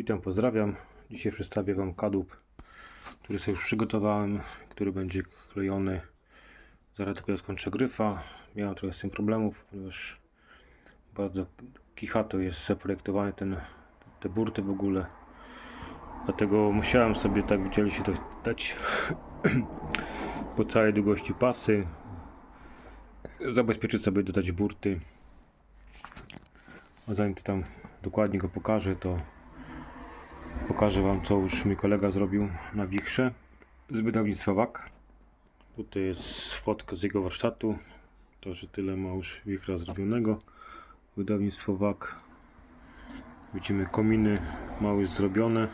Witam, pozdrawiam. Dzisiaj przedstawię Wam kadłub, który sobie już przygotowałem, który będzie klejony. Zaraz tylko ja skończę gryfa. Miałem trochę z tym problemów, ponieważ bardzo kichato jest zaprojektowany ten, te burty w ogóle. Dlatego musiałem sobie, tak widzieliście, to dać po całej długości pasy. Zabezpieczyć sobie, dodać burty. A zanim to tam dokładnie go pokażę, to pokażę Wam, co już mój kolega zrobił na wichrze z wydawnictwa WAK. Tutaj jest fotka z jego warsztatu. To, że tyle ma już wichra zrobionego. Wydawnictwo WAK. Widzimy kominy, ma już zrobione.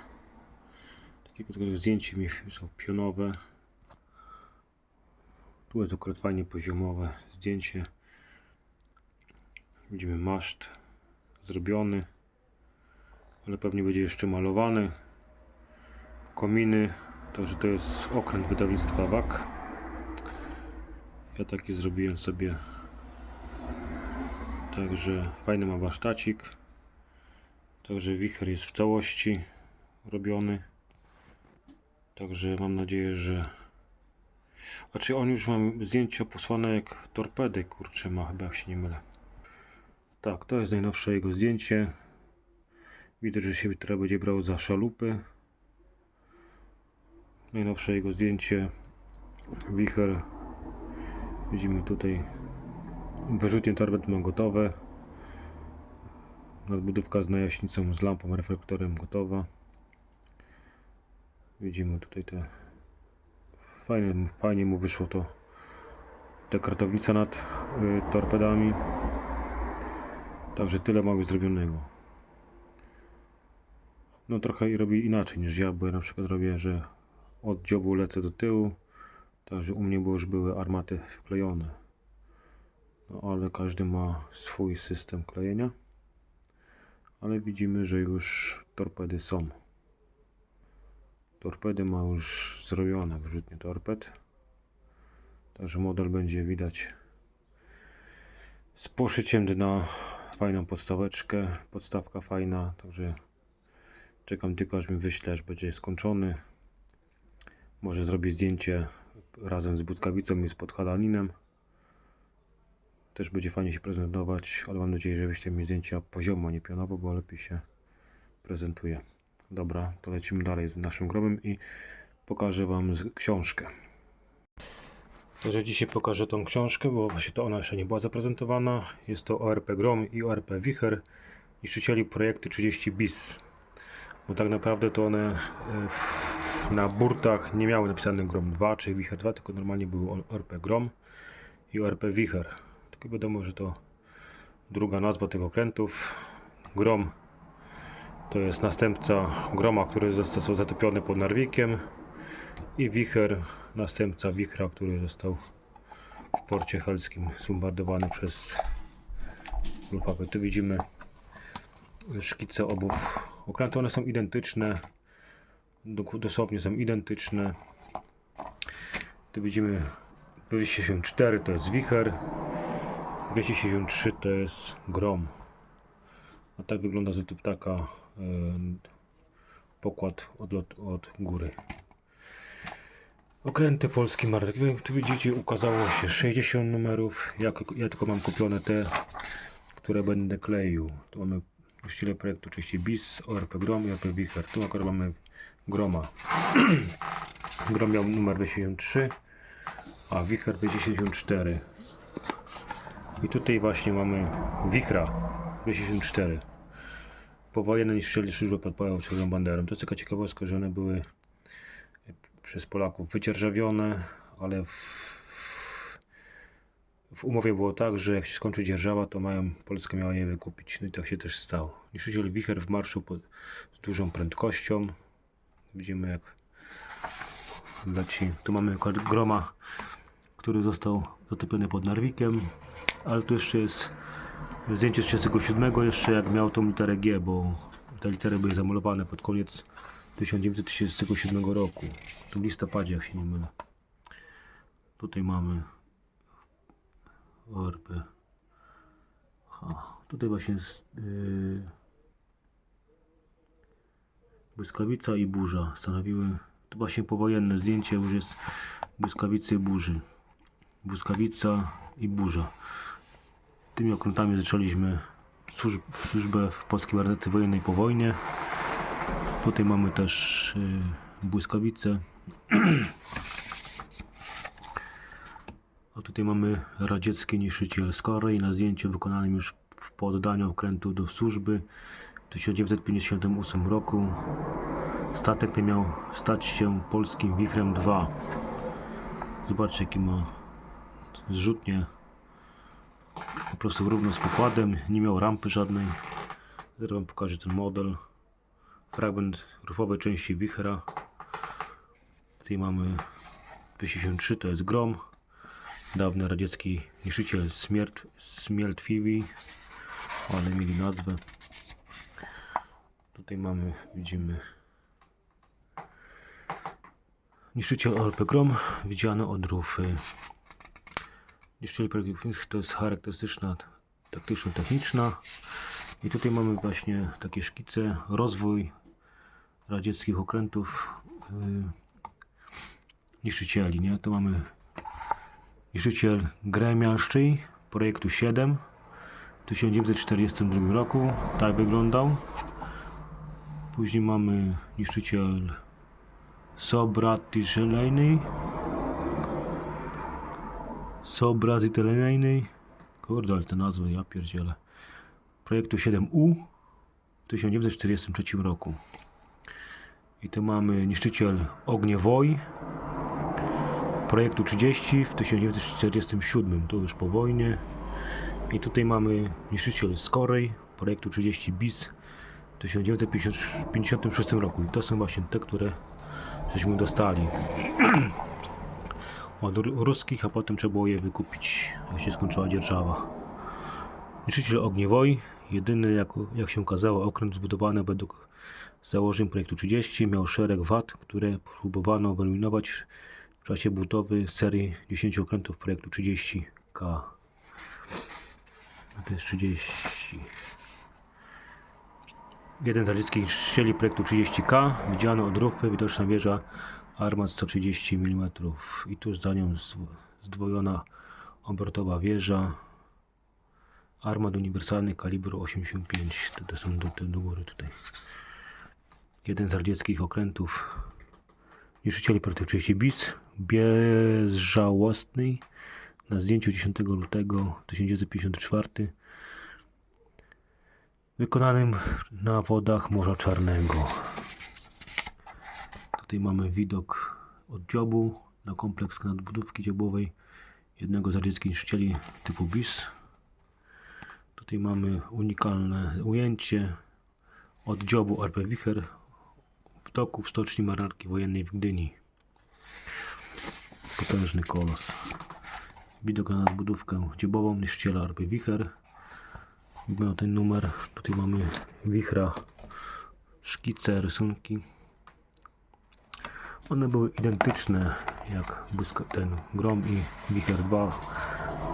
Takiego tylko zdjęcie mi są pionowe. Tu jest akurat fajnie poziomowe zdjęcie. Widzimy maszt zrobiony, ale pewnie będzie jeszcze malowany. Kominy, to że to jest okręt wydawnictwa WAK. Ja taki zrobiłem sobie. Także fajny ma warsztacik. Także wicher jest w całości robiony. Także mam nadzieję, że. A czy on już mam zdjęcia posłane jak torpedy, kurczę ma chyba jak się nie mylę. Tak, to jest najnowsze jego zdjęcie. Widać, że się teraz będzie brał za szalupy. Najnowsze jego zdjęcie. Wicher. Widzimy tutaj wyrzutnie torbet ma gotowe. Nadbudówka z najaśnicą, z lampą, reflektorem gotowa. Widzimy tutaj te fajnie, fajnie mu wyszło to ta kartownica nad y, torpedami. Także tyle mamy zrobionego. No trochę robi inaczej niż ja, bo ja na przykład robię, że od dziobu lecę do tyłu. Także u mnie już były armaty wklejone. No ale każdy ma swój system klejenia. Ale widzimy, że już torpedy są. Torpedy ma już zrobione wyrzutnie torped. Także model będzie widać z poszyciem dna fajną podstaweczkę, podstawka fajna, także czekam tylko aż mi wyśle, aż będzie skończony. Może zrobię zdjęcie razem z błyskawicą i z podhalaninem. Też będzie fajnie się prezentować, ale mam nadzieję, że wyśle mi zdjęcia poziomo, nie pionowo, bo lepiej się prezentuje. Dobra, to lecimy dalej z naszym grobem i pokażę Wam książkę. Także dzisiaj pokażę tą książkę, bo właśnie to ona jeszcze nie była zaprezentowana. Jest to ORP Grom i ORP Wicher, niszczycieli projektu 30 bis. Bo tak naprawdę to one e, na burtach nie miały napisane Grom 2 czy Wicher 2, tylko normalnie były ORP Grom i ORP Wicher. Tylko wiadomo, że to druga nazwa tych okrętów. Grom to jest następca Groma, który został zatopiony pod Narwikiem i Wicher, następca Wichra, który został w porcie helskim zbombardowany przez Luftwaffe. Tu widzimy szkice obu okrętów. One są identyczne, dosłownie są identyczne. Tu widzimy 274 to jest Wicher, 273 to jest Grom. A tak wygląda z ptaka e, pokład od, lot, od góry. Okręty polski marek. Tu widzicie, ukazało się 60 numerów. Ja, ja tylko mam kupione te, które będę kleił. Tu mamy w stile projektu oczywiście BIS, ORP Grom i ORP Wicher. Tu akurat mamy Groma. Grom miał numer 23, a Wicher 64. I tutaj właśnie mamy Wichra 24. Powojenne niszczyciele służby podpalał czerwoną banderą. To jest taka ciekawostka, że one były przez Polaków wydzierżawione, ale w, w umowie było tak, że jak się skończy dzierżawa, to mają, Polska miała je wykupić. No i tak się też stało. Niszczyciel Wicher w marszu pod, z dużą prędkością. Widzimy jak leci. Tu mamy groma, który został zatopiony pod Narwikiem, ale tu jeszcze jest zdjęcie z 37 jeszcze jak miał tą literę G, bo te litery były zamalowane pod koniec 1937 roku. Tu w listopadzie, jak się nie mylę. Tutaj mamy ORP. Aha, tutaj właśnie jest yy, Błyskawica i burza stanowiły, to właśnie powojenne zdjęcie już jest błyskawicy i burzy. Błyskawica i burza. Tymi okrętami zaczęliśmy służb, służbę w polskiej marynarce wojennej po wojnie. Tutaj mamy też y, błyskawicę. Tutaj mamy radziecki niszczyciel Skorej na zdjęciu wykonanym już w poddaniu okrętu do służby w 1958 roku. Statek ten miał stać się polskim Wichrem 2. Zobaczcie jaki ma zrzutnie po prostu równo z pokładem, nie miał rampy żadnej. Zaraz wam pokażę ten model. Fragment rufowej części wichra. Tutaj mamy 53, to jest grom. Dawny radziecki niszczyciel Smiert, Smieltwiwi, ale mieli nazwę. Tutaj mamy, widzimy niszczyciel OLP Grom, widziany od rufy. Niszczyciel Perkins to jest charakterystyczna taktyczno-techniczna. I tutaj mamy właśnie takie szkice, rozwój radzieckich okrętów yy, niszczycieli, nie? To mamy niszczyciel Gremialszczyj projektu 7 w 1942 roku. Tak wyglądał. Później mamy niszczyciel Sobratiżelejny Sobrazitelejny Kurde, ale te nazwy, ja pierdzielę. Projektu 7U w 1943 roku. I tu mamy niszczyciel Ogniewoj projektu 30 w 1947, to już po wojnie. I tutaj mamy niszczyciel Skorej projektu 30 bis w 1956 roku. I to są właśnie te, które żeśmy dostali od ru- ruskich, a potem trzeba było je wykupić, jak się skończyła dzierżawa. Niszczyciel Ogniewoj, jedyny, jak, jak się okazało, okręt zbudowany według założeń projektu 30, miał szereg wad, które próbowano wyeliminować w czasie budowy serii 10 okrętów projektu 30K. A to jest 30. Jeden z radzieckich niszczycieli projektu 30K, widziano od rufy, widoczna wieża armat 130 mm i tuż za nią zdwojona obrotowa wieża. Armat uniwersalny kalibru 85 to, są do, do góry tutaj. Jeden z radzieckich okrętów niszczycieli 30 bis bezżałosny na zdjęciu 10 lutego 1954 wykonanym na wodach Morza Czarnego Tutaj mamy widok od dziobu na kompleks nadbudówki dziobowej jednego z radzieckich niszczycieli typu BIS. Tutaj mamy unikalne ujęcie od dziobu RP Wicher w doku w stoczni marynarki wojennej w Gdyni. Potężny kolos. Widok na nadbudówkę dziobową niszczyciela RP Wicher. Miał ten numer. Tutaj mamy wichra, szkice, rysunki. One były identyczne jak ten Grom i Wicher 2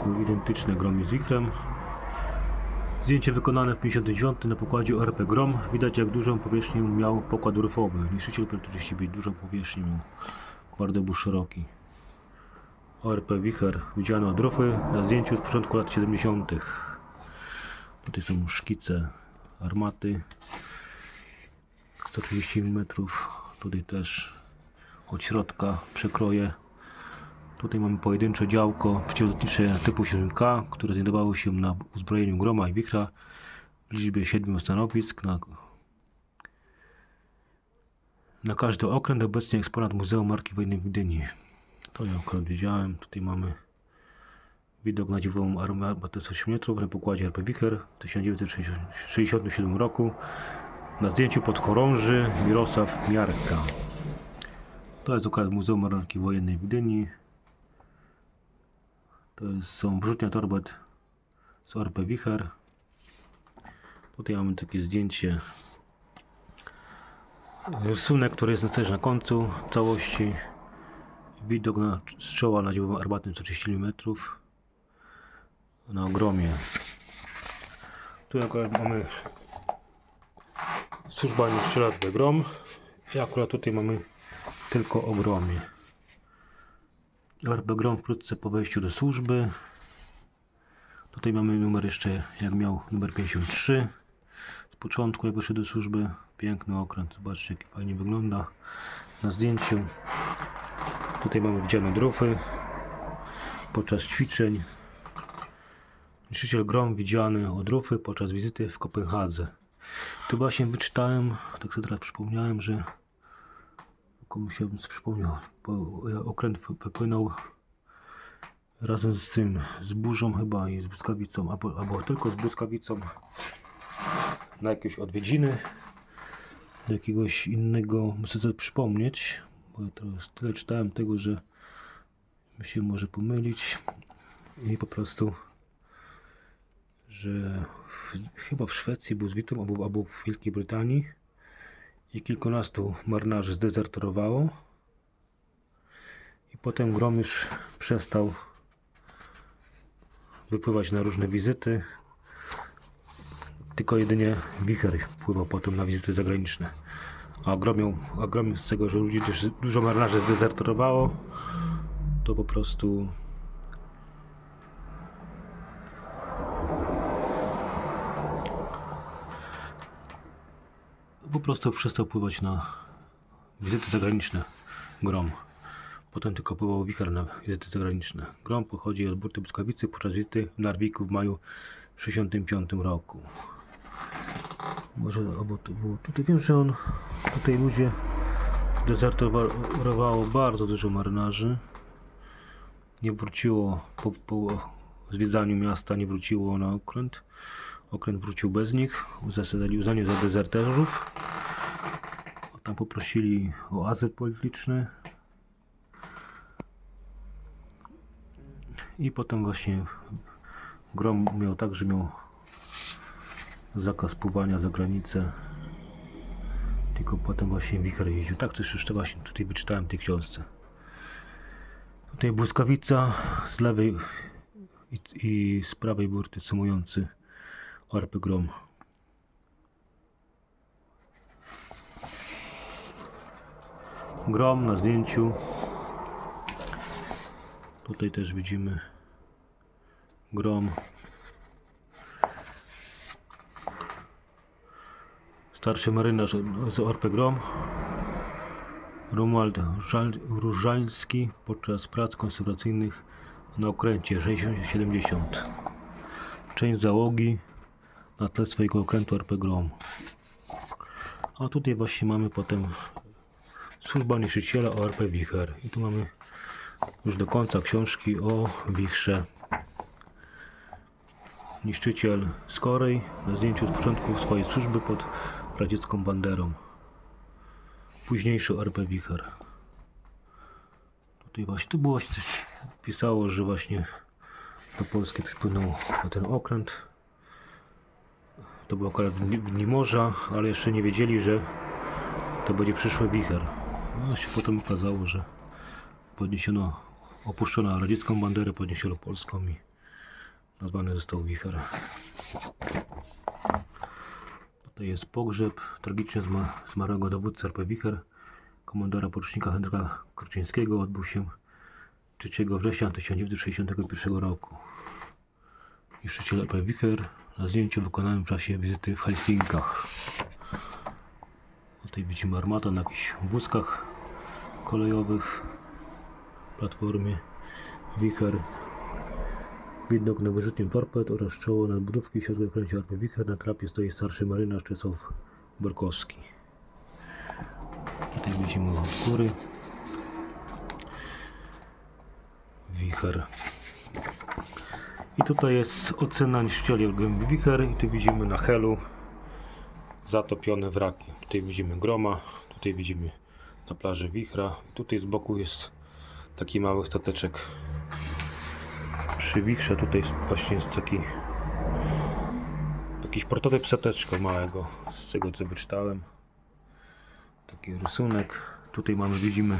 były identyczne Grom i z Wichrem. Zdjęcie wykonane w 59 na pokładzie ORP Grom. Widać jak dużą powierzchnię miał pokład rufowy. Niszczyciel P-30 być dużą powierzchnię miał. Bardzo był szeroki. ORP Wicher widziano od rufy na zdjęciu z początku lat 70. Tutaj są szkice armaty 130 mm. Tutaj też od środka przekroję. Tutaj mamy pojedyncze działko przeciwlotnicze typu 7K, które znajdowały się na uzbrojeniu Groma i Wichra w liczbie 7 stanowisk. Na, na każdy okręt obecnie eksponat Muzeum Marki Wojennej w Gdyni. To ja akurat widziałem. Tutaj mamy widok na dziwową 8 metrów na pokładzie RP Wicher w 1967 roku. Na zdjęciu podchorąży Mirosław Miarka. To jest akurat Muzeum Marynarki Wojennej w Gdyni. To są wrzutnia torbet z ORP Wicher. Tutaj mamy takie zdjęcie. Rysunek, który jest też na końcu całości. Widok na czoła na dziobowym armatnym 130 mm. Na ogromie. Tu akurat mamy służba niszczyciela RP Grom. I akurat tutaj mamy tylko o Grom wkrótce po wejściu do służby. Tutaj mamy numer jeszcze, jak miał, numer 53. Z początku, jak wyszedł do służby. Piękny okręt, zobaczcie, jaki fajnie wygląda na zdjęciu. Tutaj mamy widziane drufy podczas ćwiczeń. Niszczyciel Grom widziany od rufy podczas wizyty w Kopenhadze. Tu właśnie wyczytałem, tak sobie teraz przypomniałem, że komuś się przypomniał, bo okręt wy- wypłynął razem z tym, z burzą chyba i z błyskawicą, albo, albo tylko z błyskawicą na jakieś odwiedziny do jakiegoś innego, muszę sobie przypomnieć, bo teraz tyle czytałem tego, że się może pomylić i po prostu że w, chyba w Szwecji był z Witą albo, albo w Wielkiej Brytanii i kilkunastu marynarzy zdezerterowało. I potem Grom już przestał wypływać na różne wizyty. Tylko jedynie Wicher wpływał potem na wizyty zagraniczne. A Grom, miał, a z tego, że ludzi dużo marynarzy zdezerterowało to po prostu po prostu przestał pływać na wizyty zagraniczne Grom. Potem tylko pływał wicher na wizyty zagraniczne. Grom pochodzi od burty Błyskawicy podczas wizyty w Narwiku w maju 1965 roku. Może albo to było tutaj. Wiem, że on tutaj ludzie dezerterowało bardzo dużo marynarzy. Nie wróciło po, po zwiedzaniu miasta, nie wróciło na okręt. Okręt wrócił bez nich, zasadali uznanie za dezerterów. Tam poprosili o azyl polityczny. I potem właśnie Grom miał tak, że miał zakaz pływania za granicę. Tylko potem właśnie wicher jeździł. Tak coś jeszcze właśnie tutaj wyczytałem w tej książce. Tutaj błyskawica z lewej i, i z prawej burty sumujący Arpy Grom. Grom na zdjęciu. Tutaj też widzimy Grom. Starszy marynarz z Orpy Grom. Romuald Różański podczas prac konserwacyjnych na okręcie 6070. Część załogi na tle swojego okrętu RP Grom. A tutaj właśnie mamy potem służba niszczyciela ORP Wicher. I tu mamy już do końca książki o Wichrze. Niszczyciel z Korei na zdjęciu z początku swojej służby pod radziecką banderą. Późniejszy RP Wicher. Tutaj właśnie, tu było coś pisało, że właśnie do Polski przypłynął ten okręt. To było akurat w dni- morza, ale jeszcze nie wiedzieli, że to będzie przyszły wicher. No się potem okazało, że podniesiono, opuszczono radziecką banderę, podniesiono polską i nazwany został wicher. Tutaj jest pogrzeb tragicznie zma- zmarłego dowódcy RP Wicher, komandora porucznika Henryka Korczyńskiego. Odbył się 3 września 1961 roku. Niszczyciel RP Wicher na zdjęciu wykonanym w czasie wizyty w Helsinkach. Tutaj widzimy armata na jakichś wózkach kolejowych, platformie Wicher. Widok na wyrzutnię torped oraz czoło nadbudówki w środku okręcia Arpy Wicher. Na trapie stoi starszy marynarz Czesław Borkowski. Tutaj widzimy góry. Wicher. I tutaj jest ocena niszczycieli Wicher i tu widzimy na helu zatopione wraki. Tutaj widzimy groma, tutaj widzimy na plaży wichra. Tutaj z boku jest taki mały stateczek przy wichrze. Tutaj jest właśnie jest taki jakiś prototyp stateczka małego z tego co wyczytałem. Taki rysunek. Tutaj mamy, widzimy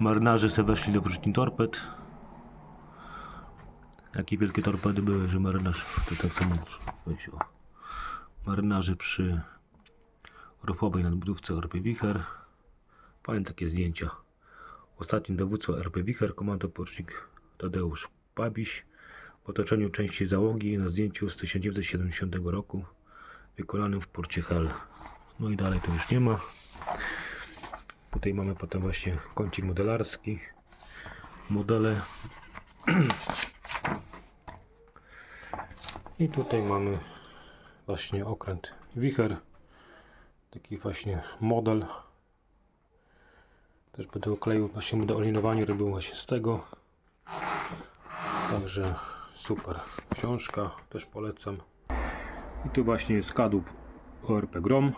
marynarze se weszli do wyrzutni torped. Jakie wielkie torpedy były, że marynarz to tak samo weź, o. marynarze przy rufowej nadbudówce RP Wicher. Fajne takie zdjęcia. Ostatnim dowódcą RP Wicher komando porucznik Tadeusz Pabiś w otoczeniu części załogi na zdjęciu z 1970 roku wykonanym w porcie Hel. No i dalej to już nie ma. Tutaj mamy potem właśnie kącik modelarski, modele. I tutaj mamy właśnie okręt Wicher. Taki właśnie model. Też będę okleił właśnie będę olinowanie robił właśnie z tego. Także super książka, też polecam. I tu właśnie jest kadłub ORP Grom.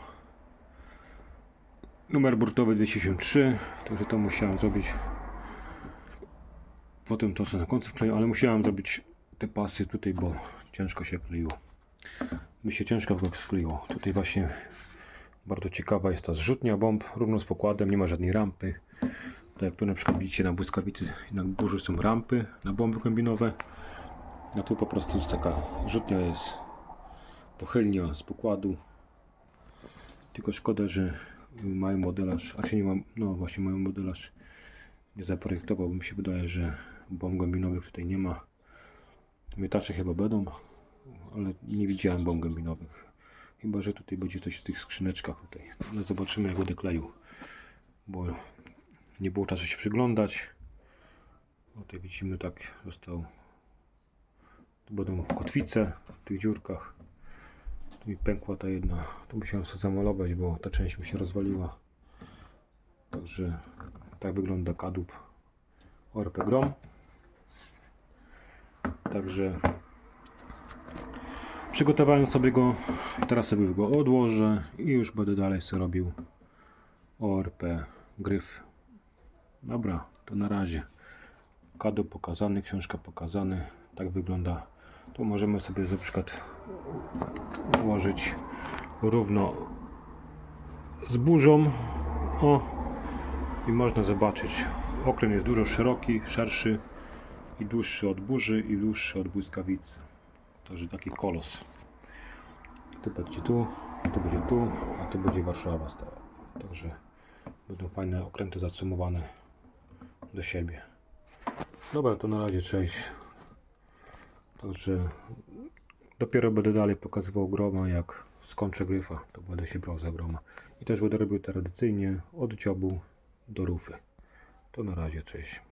Numer burtowy 273. Także to musiałem zrobić. Potem to sobie na końcu wkleję, ale musiałem zrobić te pasy tutaj, bo ciężko się kleiło. Mi się ciężko skleiło. Tutaj właśnie bardzo ciekawa jest ta zrzutnia bomb, równo z pokładem, nie ma żadnej rampy. Tak jak tu na przykład widzicie na błyskawicy na burzy są rampy na bomby kombinowe. A tu po prostu jest taka rzutnia jest pochylnia z pokładu. Tylko szkoda, że mają modelarz, a czy nie mam, no właśnie mają modelarz nie zaprojektował, mi się wydaje, że bomb głębinowych tutaj nie ma. Mietacze chyba będą, ale nie widziałem bomb głębinowych. Chyba, że tutaj będzie coś w tych skrzyneczkach tutaj. Ale zobaczymy jak będę kleił. Bo nie było czasu się przyglądać. O, Tutaj widzimy tak został. Tu będą kotwice w tych dziurkach. Tu mi pękła ta jedna. Tu musiałem sobie zamalować, bo ta część mi się rozwaliła. Także tak wygląda kadłub ORP Grom. Także przygotowałem sobie go. Teraz sobie go odłożę i już będę dalej sobie robił ORP Gryf. Dobra, to na razie. Kadłub pokazany, książka pokazany. Tak wygląda. Tu możemy sobie na przykład ułożyć równo z burzą. O, i można zobaczyć. Okręt jest dużo szeroki, szerszy i dłuższy od burzy i dłuższy od błyskawicy. Także taki kolos. Tu będzie tu, tu będzie tu, a tu będzie Warszawa stała. Także będą fajne okręty zacumowane do siebie. Dobra, to na razie cześć. Także dopiero będę dalej pokazywał groma, jak skończę gryfa, to będę się brał za groma. I też będę robił tradycyjnie od dziobu do rufy. To na razie, cześć.